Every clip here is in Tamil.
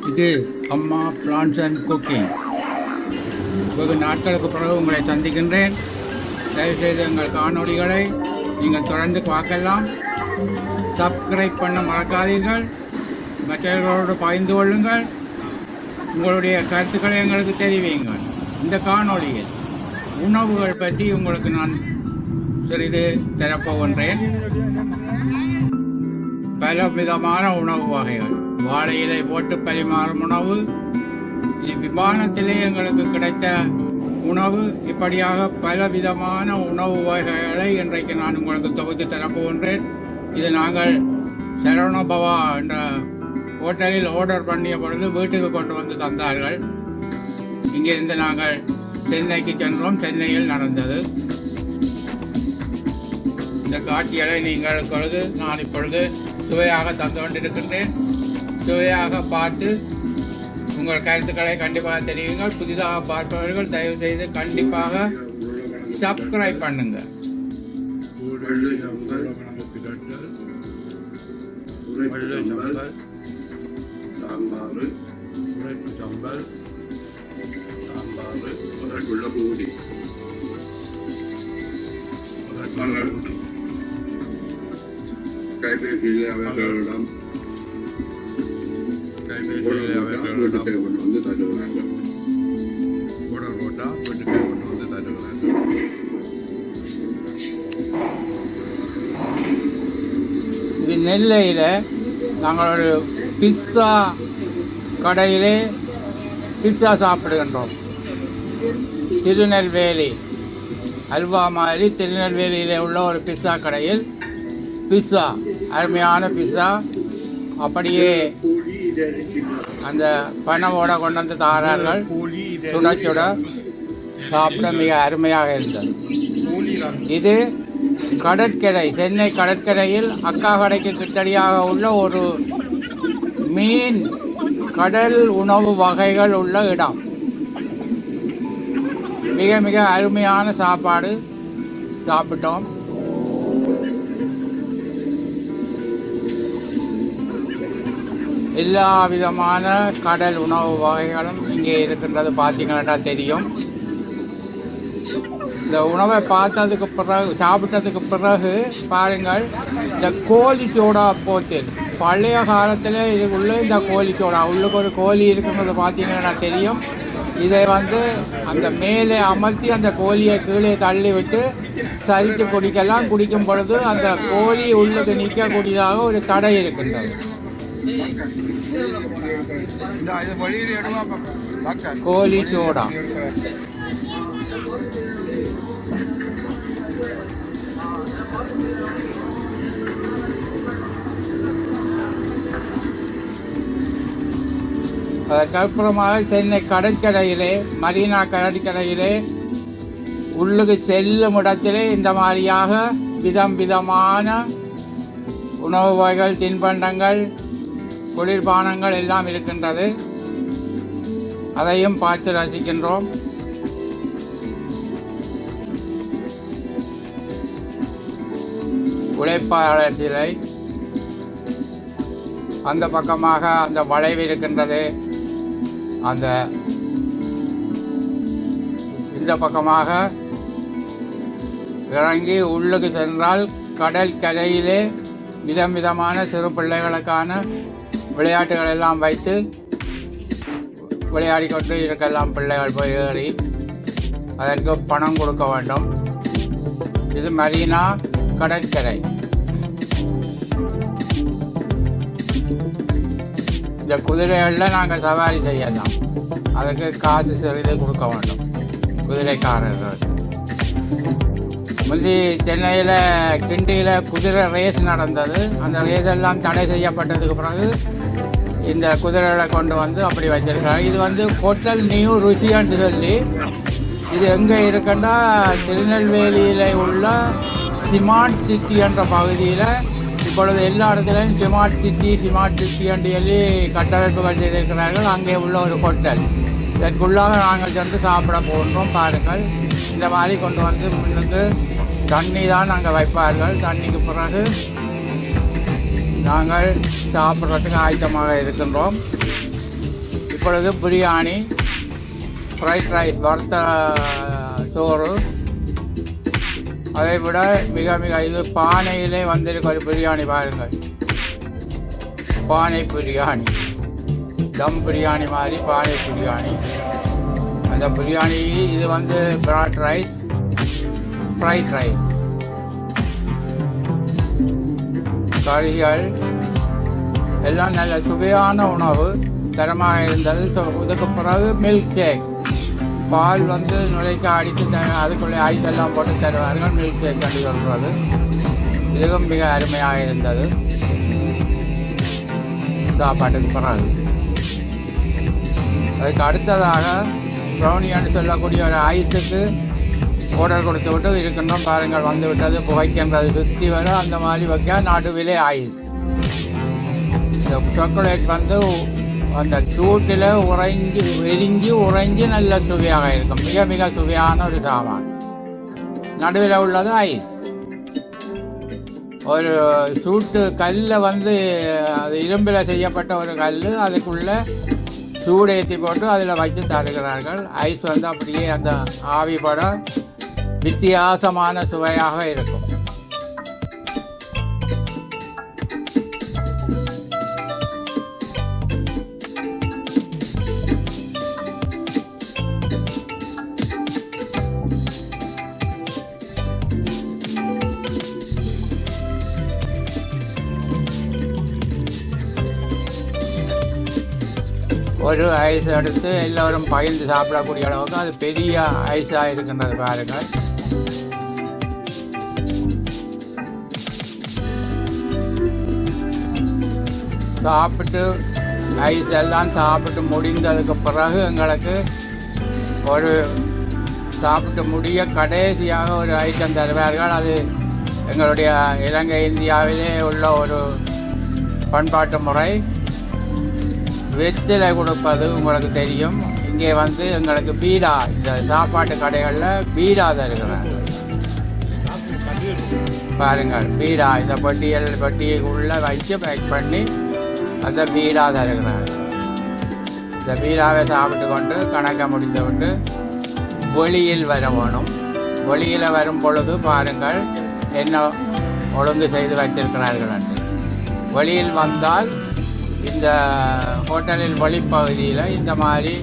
இது அம்மா பிளான்ஸ் அண்ட் குக்கிங். வெகு நாட்களுக்கு பிறகு உங்களை சந்திக்கின்றேன். தயவுசெய்து எங்கள் காணொளிகளை நீங்கள் தொடர்ந்து பார்க்கலாம். சப்ஸ்கிரைப் பண்ண மறக்காதீர்கள். மற்றவர்களோடு பகிர்ந்து கொள்ளுங்கள். உங்களுடைய கருத்துக்களை எங்களுக்கு தெரிவியுங்கள். இந்த காணொளியில் உணவுகள் பற்றி உங்களுக்கு நான் சிறிது தரப்போகின்றேன். பல விதமான உணவு வகைகள். வாழை இலை போட்டு பரிமாறும் உணவு இது எங்களுக்கு கிடைத்த உணவு இப்படியாக பல விதமான உணவு வகைகளை இன்றைக்கு நான் உங்களுக்கு தொகுத்து தரப்போகின்றேன். இது நாங்கள் சரவணபவா என்ற ஹோட்டலில் ஆர்டர் பண்ணிய பொழுது வீட்டுக்கு கொண்டு வந்து தந்தார்கள். இங்கிருந்து நாங்கள் சென்னைக்கு சென்றோம். சென்னையில் நடந்தது. இந்த காட்சிகளை நீங்கள் இப்பொழுது நான் இப்பொழுது சுவையாக தந்து கொண்டிருக்கின்றேன். சுவையாக பார்த்து உங்கள் கருத்துக்களை கண்டிப்பாக தெரிவிங்கள் புதிதாக பார்ப்பவர்கள் தயவு செய்து கண்டிப்பாக சப்ஸ்கிரைப் பண்ணுங்க சாம்பார் உரைப்பு சம்பல் சாம்பார் அதற்குள்ள பூரி கைபேசியில் அவர்களிடம் வீட்டுக்கு கொண்டு வந்து தருவாங்க ஆர்டர் போட்டால் வீட்டுக்கு கொண்டு வந்து தருகிறாங்க இது நெல்லையில் நாங்கள் ஒரு பிஸ்ஸா கடையிலே பிஸ்ஸா சாப்பிடுகின்றோம். திருநெல்வேலி அல்வா மாதிரி திருநெல்வேலியில் உள்ள ஒரு பிஸ்ஸா கடையில் பிஸ்ஸா அருமையான பிஸ்ஸா அப்படியே அந்த பணமோட கொண்டு வந்து தாரார்கள் சுட சுட சாப்பிட மிக அருமையாக இருந்தது. இது கடற்கரை சென்னை கடற்கரையில் அக்கா கடைக்கு கிட்டடியாக உள்ள ஒரு மீன் கடல் உணவு வகைகள் உள்ள இடம். மிக மிக அருமையான சாப்பாடு சாப்பிட்டோம். எல்லா விதமான கடல் உணவு வகைகளும் இங்கே இருக்கின்றது. பார்த்தீங்கன்னா தெரியும்? இந்த உணவை பார்த்ததுக்கு பிறகு சாப்பிட்டதுக்கு பிறகு பாருங்கள் இந்த கோழி சோடா போத்தில் பழைய காலத்தில் இது உள்ள இந்த கோழி சோடா உள்ளுக்கு ஒரு கோழி இருக்குங்கிறது பார்த்தீங்கன்னா தெரியும்? இதை வந்து அந்த மேலே அமர்த்தி அந்த கோழியை கீழே தள்ளி விட்டு சரித்து குடிக்கலாம். குடிக்கும் பொழுது அந்த கோழி உள்ளுக்கு நிற்கக்கூடியதாக ஒரு தடை இருக்கின்றது. இது கோழி சோடா அதற்கப்புறமாக சென்னை கடற்கரையிலே மரீனா கடற்கரையிலே உள்ளுக்கு செல்லும் இடத்திலே இந்த மாதிரியாக விதம் விதமான உணவு வகைகள் தின்பண்டங்கள் குளிர்பானங்கள் எல்லாம் இருக்கின்றது. அதையும் பார்த்து ரசிக்கின்றோம். உழைப்பாளர் சிலை அந்த பக்கமாக அந்த வளைவு இருக்கின்றது. அந்த இந்த பக்கமாக இறங்கி உள்ளுக்கு சென்றால் கடல் கரையிலே விதம் விதமான சிறு பிள்ளைகளுக்கான விளையாட்டுகள் எல்லாம் வைத்து விளையாடி கொண்டு இருக்கலாம் பிள்ளைகள் போய் ஏறி. அதற்கு பணம் கொடுக்க வேண்டும். இது மரீனா கடற்கரை. இந்த குதிரைகளில் நாங்கள் சவாரி செய்யலாம். அதுக்கு காசு சிறிது கொடுக்க வேண்டும். குதிரைக்காரர்கள். முந்தி சென்னையில் கிண்டியில் குதிரை ரேஸ் நடந்தது. அந்த ரேஸ் எல்லாம் தடை செய்யப்பட்டதுக்கு பிறகு இந்த குதிரைகளை கொண்டு வந்து அப்படி வச்சிருக்காங்க. இது வந்து ஹோட்டல் நியூ ருசியான்னு சொல்லி இது எங்கே இருக்குன்னா திருநெல்வேலியில் உள்ள சிமார்ட் சிட்டி என்ற பகுதியில் இப்பொழுது எல்லா இடத்துலையும் சிமார்ட் சிட்டி சிமார்ட் சிட்டி என்று சொல்லி கட்டமைப்புகள் செய்திருக்கிறார்கள். அங்கே உள்ள ஒரு ஹோட்டல் இதற்குள்ளாக நாங்கள் சென்று சாப்பிட போன்றோம் பாருங்கள். இந்த மாதிரி கொண்டு வந்து முன்னுக்கு தண்ணி தான் அங்கே வைப்பார்கள். தண்ணிக்கு பிறகு நாங்கள் சாப்பிட்றதுக்கு ஆயத்தமாக இருக்கின்றோம். இப்பொழுது பிரியாணி ஃப்ரைட் ரைஸ் வறுத்த சோறு. அதை விட மிக மிக இது பானையிலே வந்திருக்க ஒரு பிரியாணி பாருங்கள். பானை பிரியாணி. தம் பிரியாணி மாதிரி பானை பிரியாணி. அந்த பிரியாணி இது வந்து பிராட் ரைஸ் ஃப்ரைட் ரைஸ் கறிகள் எல்லாம் நல்ல சுவையான உணவு. தரமாக இருந்தது. ஸோ இதுக்கு பிறகு மில்க் ஷேக் பால் வந்து நுழைக்க அடித்து த அதுக்குள்ளே ஐஸ் எல்லாம் போட்டு தருவார்கள். மில்க் ஷேக் என்று சொல்கிறது இதுவும் மிக அருமையாக இருந்தது. சாப்பாட்டுக்கு பிறகு. அதுக்கு அடுத்ததாக ப்ரௌனியான்னு சொல்லக்கூடிய ஒரு ஐஸுக்கு ஆர்டர் கொடுத்து விட்டு இருக்கின்றோம் பாருங்கள் வந்து விட்டது புகைக்கின்றது சுற்றி வர அந்த மாதிரி வைக்க நடுவிலே ஐஸ் இந்த சாக்லேட் வந்து அந்த சூட்டில் உறைஞ்சி எரிஞ்சு உறைஞ்சி நல்ல சுவையாக இருக்கும். மிக மிக சுவையான ஒரு சாமான். நடுவில் உள்ளது ஐஸ் ஒரு சூட்டு கல்லில் வந்து அது இரும்பில் செய்யப்பட்ட ஒரு கல் அதுக்குள்ளே சூடு ஏற்றி போட்டு அதில் வைத்து தருகிறார்கள். ஐஸ் வந்து அப்படியே அந்த ஆவி படம் வித்தியாசமான சுவையாக இருக்கும். ஒரு ஐஸ் எடுத்து எல்லோரும் பகிர்ந்து சாப்பிடக்கூடிய அளவுக்கு அது பெரிய ஐஸாக இருக்கின்றது பாருங்கள். சாப்பிட்டு ஐஸ் எல்லாம் சாப்பிட்டு முடிந்ததுக்கு பிறகு எங்களுக்கு ஒரு சாப்பிட்டு முடிய கடைசியாக ஒரு ஐட்டம் தருவார்கள். அது எங்களுடைய இலங்கை இந்தியாவிலே உள்ள ஒரு பண்பாட்டு முறை. வெற்றிலை கொடுப்பது உங்களுக்கு தெரியும். இங்கே வந்து எங்களுக்கு பீடா இந்த சாப்பாட்டு கடைகளில் பீடா தருகிறாங்க பாருங்கள் பீடா இந்த பட்டியல் பட்டியை உள்ளே வச்சு பேக் பண்ணி அந்த பீடா தருகிறாங்க இந்த பீடாவை சாப்பிட்டு கொண்டு கணக்க முடிந்து விட்டு வெளியில் வர வேணும். வெளியில் வரும் பொழுது பாருங்கள் என்ன ஒழுங்கு செய்து வைத்திருக்கிறார்கள் என்று. வெளியில் வந்தால் இந்த ஹோட்டலின் வழிப்பகுதியில் இந்த மாதிரி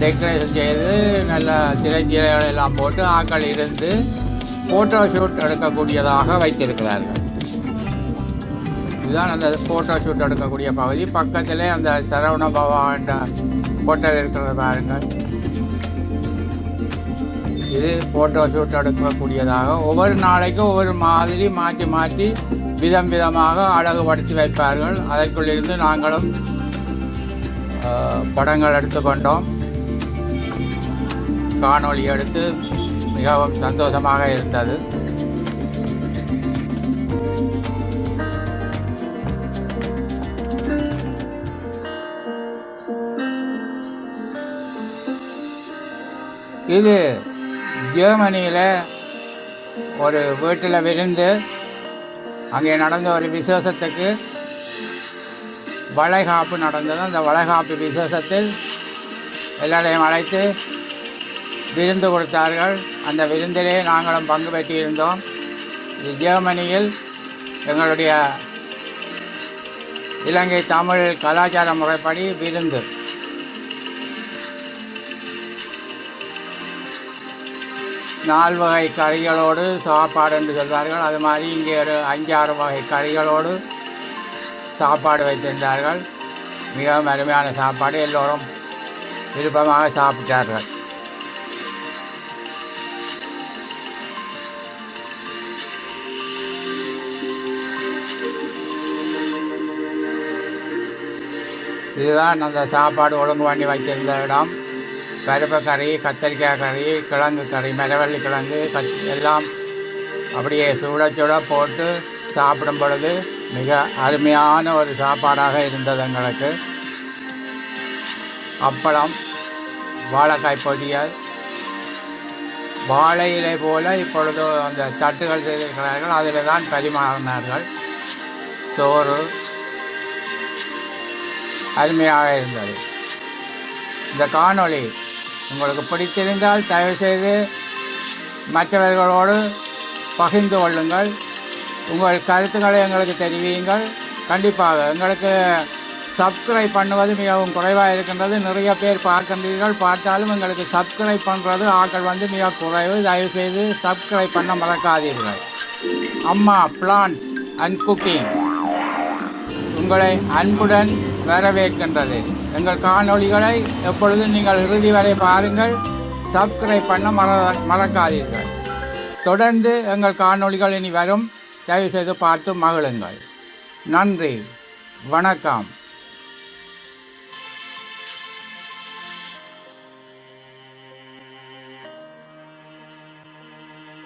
டெக்கரேஷன் செய்து நல்ல திரைச்சீலைகள் எல்லாம் போட்டு ஆக்கள் இருந்து ஃபோட்டோ ஷூட் எடுக்கக்கூடியதாக வைத்திருக்கிறார்கள். இதுதான் அந்த ஃபோட்டோ ஷூட் எடுக்கக்கூடிய பகுதி. பக்கத்திலே அந்த சரவண பவா என்ற ஹோட்டல் இருக்கிறத பாருங்கள். இது ஃபோட்டோ ஷூட் எடுக்கக்கூடியதாக. ஒவ்வொரு நாளைக்கும் ஒவ்வொரு மாதிரி மாற்றி மாற்றி விதம் விதமாக அழகுபடுத்தி வைப்பார்கள். அதற்குள்ளிருந்து நாங்களும் படங்கள் எடுத்துக்கொண்டோம். காணொளி எடுத்து மிகவும் சந்தோஷமாக இருந்தது. இது ஜெர்மனியில் ஒரு வீட்டில் விருந்து. அங்கே நடந்த ஒரு விசேஷத்துக்கு வளைகாப்பு நடந்தது. அந்த வளைகாப்பு விசேஷத்தில் எல்லாரையும் அழைத்து விருந்து கொடுத்தார்கள். அந்த விருந்திலே நாங்களும் பங்கு பெற்றிருந்தோம். ஜெர்மனியில் எங்களுடைய இலங்கை தமிழ் கலாச்சார முறைப்படி விருந்து. நால் வகை கறிகளோடு சாப்பாடு என்று சொல்வார்கள். அது மாதிரி இங்கே ஒரு அஞ்சாறு வகை கறிகளோடு சாப்பாடு வைத்திருந்தார்கள். மிகவும் அருமையான சாப்பாடு. எல்லோரும் விருப்பமாக சாப்பிட்டார்கள். இதுதான் அந்த சாப்பாடு ஒழுங்கு பண்ணி வைத்திருந்த இடம். பருப்பு கறி கத்தரிக்காய் கறி கிழங்கு கறி மரவள்ளி கிழங்கு கத் எல்லாம் அப்படியே சுட சுட போட்டு சாப்பிடும் பொழுது மிக அருமையான ஒரு சாப்பாடாக இருந்தது எங்களுக்கு. அப்பளம் வாழைக்காய் பொரியல் வாழை இலை போல இப்பொழுது அந்த தட்டுகள் செய்திருக்கிறார்கள். அதில் தான் பரிமாறினார்கள். சோறு அருமையாக இருந்தது. இந்த காணொளி உங்களுக்கு பிடித்திருந்தால் தயவுசெய்து மற்றவர்களோடு பகிர்ந்து கொள்ளுங்கள். உங்கள் கருத்துக்களை எங்களுக்கு தெரிவியுங்கள். கண்டிப்பாக எங்களுக்கு சப்ஸ்கிரைப் பண்ணுவது மிகவும் குறைவாக இருக்கின்றது. நிறைய பேர் பார்க்கின்றீர்கள். பார்த்தாலும் எங்களுக்கு சப்ஸ்கிரைப் பண்ணுறது ஆட்கள் வந்து மிக குறைவு. தயவுசெய்து சப்ஸ்கிரைப் பண்ண மறக்காதீர்கள். அம்மா பிளான்ட் அண்ட் குக்கிங் உங்களை அன்புடன் வரவேற்கின்றது. எங்கள் காணொளிகளை எப்பொழுதும் நீங்கள் இறுதி வரை பாருங்கள். சப்ஸ்கிரைப் பண்ண மற மறக்காதீர்கள். தொடர்ந்து எங்கள் காணொளிகள் இனி வரும். தயவுசெய்து பார்த்து மகிழுங்கள். நன்றி. வணக்கம்.